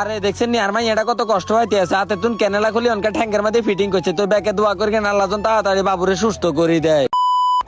আরে দেখছেন নি, আর মাই, এটা কত কষ্ট হইতে আছে। হাতে তুন কেনেলা খুলি, অনকা ট্যাঙ্কের মধ্যে ফিটিং করছে। তো ব্যাকে দোয়া করে আল্লাহ তাড়াতাড়ি বাবুরে সুস্থ করে দেয়।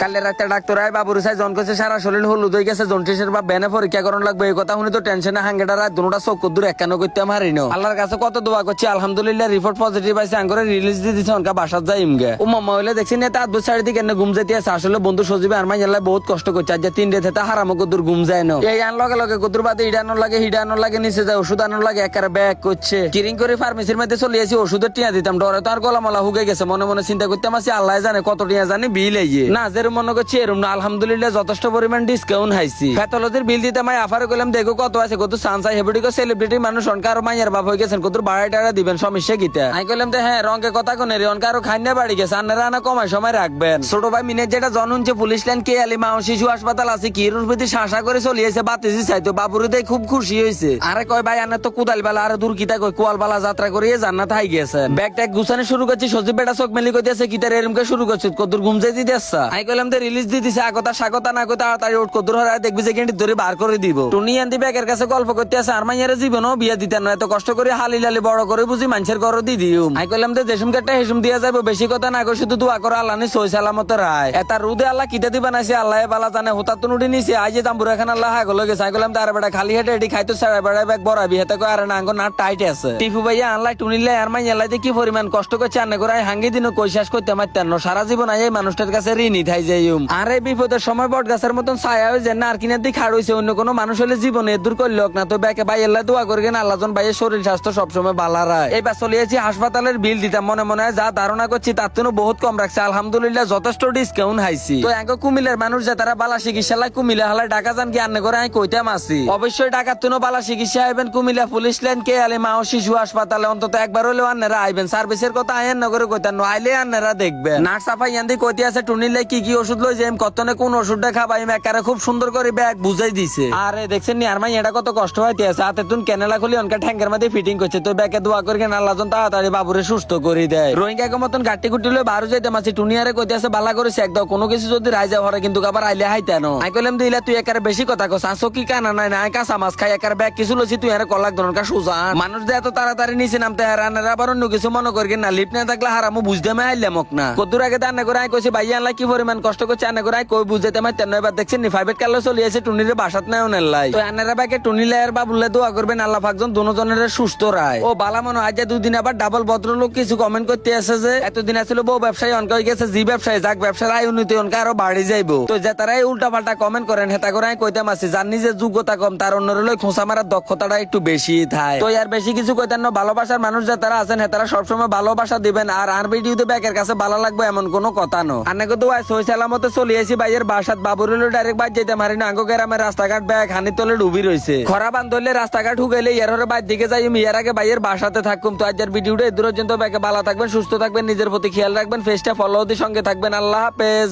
কালে রাতে ডাক্তার আয় বাবুর সাই জন করছে সারা শরীর হলুদ হয়ে গেছে জন্টিসের বা বেনে পরীক্ষা করণ লাগবে। এই কথা শুনি তো টেনশনে হাঙ্গেটা রাত দুটা চোখ দূর একান্ন করতে মারি নো আল্লাহর কাছে কত দোয়া করছি, আলহামদুলিল্লাহ রিপোর্ট পজিটিভ আছে আঙ্গরে রিলিজ দিয়ে দিছে, অনকা বাসাত যাই ইমগে ও মাম্মা হইলে দেখছি না তার দু চারি দিকে ঘুম যেতে আছে। আসলে বন্ধু সজীবে আর মাই আল্লাহ বহুত কষ্ট করছে, আজ যে তিন রেতে তা হারামো কদুর ঘুম যায় না এই আন লগে লগে কদুর বাদে ইডানো লাগে হিডানো লাগে, নিচে যায় ওষুধ আনার লাগে একারে ব্যাগ করছে। কিরিং করে ফার্মেসির মধ্যে চলে আসি, ওষুধের টিয়া দিতাম, ডরে তো আর গলামলা হুগে গেছে। মনে মনে চিন্তা করতাম আছি, আল্লাহ জানে কত টিয়া জানে বিল এই না যেরম মনে করছি, এরম না। আলহামদুলিল্লাহ যথেষ্ট পরিমাণ ডিসকাউন্ট হাইছি। প্যাথোলজির বিল দিতে মাই আফার করলাম, দেখো কত আছে, কত সানসাই হেবিডিকো সেলিব্রিটি মানুষ অনকার মাইয়ার বাপ হয়ে গেছেন, কত বাড়াই টাড়া দিবেন, সমস্যা গীতা আমি কইলাম যে হ্যাঁ রঙে কথা কোনে রে অনকারও খাইনে বাড়ি গেছে আন্নারা আনা কমায় সময় রাখবেন। ছোট ভাই মিনের যেটা জনুন যে পুলিশ লাইন কে আলি মা ও শিশু হাসপাতাল আছে, কি রুপতি শাসা করে চলিয়েছে বাতিছি চাইতো বাবুরে দেখ খুব খুশি হয়েছে আরে কয় ভাই আনে তো কুদাল বেলা, আরে দূর কিতা কই কোয়াল বালা যাত্রা করিয়ে জান্নাত হাই গেছেন। ব্যাগ ট্যাগ গুছানো শুরু করছি, সজীব বেটা চোখ মেলি কইতেছে কিতার এরমকে শুরু করছি কদুর ঘুম যাই দিতে আসছা আমি কইলাম তো রিলিজ দিয়ে দিছে, আগতা স্বাগতা না কই তাড়াতাড়ি ওট কদুর হরায় দেখবি যে গেন্টি ধরে বার করে দিব। টুনি আন্দি ব্যাগের কাছে গল্প করতে আছে, আর মাইয়ারে জীবনও বিয়া দিতেন না, এত কষ্ট করে হালি লালি বড় করে বুঝি মানুষের ঘর দি দিও আমি কইলাম কাটটা হেসুম দিয়া বেশি কথা না কই, শুধু দোয়া করো আল্লাহ নি সই সালামত রায়। এটা রুদে আল্লাহ কিতে দিবা নাইছে? আল্লাহ বালা জানে হুতা তো নিছে। আজ যে দাম্বুরা খান আল্লাহ হাগ লগে সাই কইলাম তার খালি হেটে এটি খাইতো সারা বেড়া ব্যাগ বড়াবি হেতে কই আর না না টাইট আছে। টিফু ভাইয়া আল্লাহ টুনিলে আর মাই আল্লাহ কি পরিমাণ কষ্ট করছে আন্নে করে হাঙ্গি দিন, কই শেষ করতে মারতেন সারা জীবন আই এই মানুষটার কাছে ঋণী থাই যাইম। আর এই বিপদের সময় বট গাছের মতন ছায়া হয়ে যায় না আর খাড় অন্য কোনো মানুষ হলে জীবনে দূর না তো ব্যাকে ভাই আল্লাহ দোয়া ভাইয়ের শরীর স্বাস্থ্য সবসময় এবার হাসপাতালের বিল দিতাম মনে মনে যা ধারণা করছি তার থেকে বহুত কম রাখছে, আলহামদুলিল্লাহ যথেষ্ট ডিসকাউন্ট হাইছি। তো এঙ্গ কুমিলের মানুষ যে তারা বালা চিকিৎসা লাই কুমিলে হালাই ডাকা যান কি আন্নে করে আমি কইতাম আছি। অবশ্যই ডাকার তুনো বালা চিকিৎসা আইবেন, কুমিল্লা পুলিশ লাইন, কে আলে মা ও শিশু হাসপাতালে, অন্তত একবার হলেও আন্নারা আইবেন সার্ভিসের কথা আইন নগরে কইতাম আইলে আন্নারা দেখবেন। নার্স আফা ইয়ান্দি কইতে আছে টুনিলে কি কি ওষুধ লই যাইম কতনে কোন ওষুধটা খাবাই একারে খুব সুন্দর করে ব্যাগ বুঝাই দিছে। আরে, দেখছেন নি আর মাই এটা কত কষ্ট হইতে আছে। হাতে তুন কেনেলা খুলি, অনকা ট্যাঙ্কের মধ্যে ফিটিং করছে। তো ব্যাগে দোয়া করে কেন, আল্লাহ তাড়াতাড়ি বাবুরে সুস্থ করে দেয়। রোহিঙ্গা কে মতন গাটি গুটি লই বারো যাইতে মাছি টুনিয়ারে কইতে আছে, বালা করে চেক দাও কোনো কিছু যদি রাইজা ভরে কিন্তু আবার আইলে হাইতেন আই কইলাম দিলা তুই একারে বেশি কথা কস আসো কি কানা নাই না কাঁচা মাছ খাই, একারে ব্যাগ কিছু লইছি, তুই আরে কলাক ধরন কা সুজান মানুষ যে এত তাড়াতাড়ি নিচে নামতে হারানের আবার অন্য কিছু মনে করি না, লিপ না থাকলে হারামু, বুঝতে আইলে মক না। কদুর আগে দান্না করে আই কইছি ভাই আনলা কি পরিমাণ কষ্ট করছে আন্না করে কই বুঝতে মাই তেন এবার দেখছেন নি ফাইভেট কালো আছে টুনিরে বাসাত নাও নেলাই তো আন্নারা ব্যাগে টুনিলে আর বাবুলে দোয়া করবেন, আল্লাহ পাকজন দুজনের সুস্থ রায়। ও বালা মনে হয় যে দুদিন আবার ডাবল ভদ্রলোক কিছু কমেন্ট করতে আসে যে, এতদিন আসলে বউ ব্যবসায়ী, অনকা হয়ে গেছে জি ব্যবসায়ী, যাক ব্যবসার আয় উন্নতি, অনকা আরও বাড়ি যাইবো। তো যে তারাই উল্টা পাল্টা কমেন্ট করেন, হেতা করে আমি কইতাম আছি যার নিজের যোগ্যতা কম, তার অন্যের লই খোঁচা মারার দক্ষতাটা একটু বেশি থাকে তো আর বেশি কিছু কইতেন না, ভালোবাসার মানুষ যে তারা আছেন, হেতারা সবসময় ভালোবাসা দিবেন, আর আর ভিডিওতে ব্যাকের কাছে ভালো লাগবে এমন কোনো কথা নো। আন্নাকে তো সই সালামতে চলে আসি বাইয়ের বাসাত বাবুর ডাইরেক্ট বাদ যেতে মারি না, আঙ্গো গ্রামের রাস্তাঘাট ব্যাগ হানি তলে ডুবি রয়েছে খরা বান ধরলে রাস্তাঘাট হুগেলে ইয়ার বাদ দিকে যাই ইয়ার আগে বাইয়ের বাসাতে থাকুম। তো আজকের ভিডিওটা এদূর পর্যন্ত ব্যাগে ভালো থাকবেন, সুস্থ থাকবেন, নিজের প্রতি খেয়াল রাখবেন ফেসটা ফলো সঙ্গে থাকবেন। আল্লাহ হাফেজ।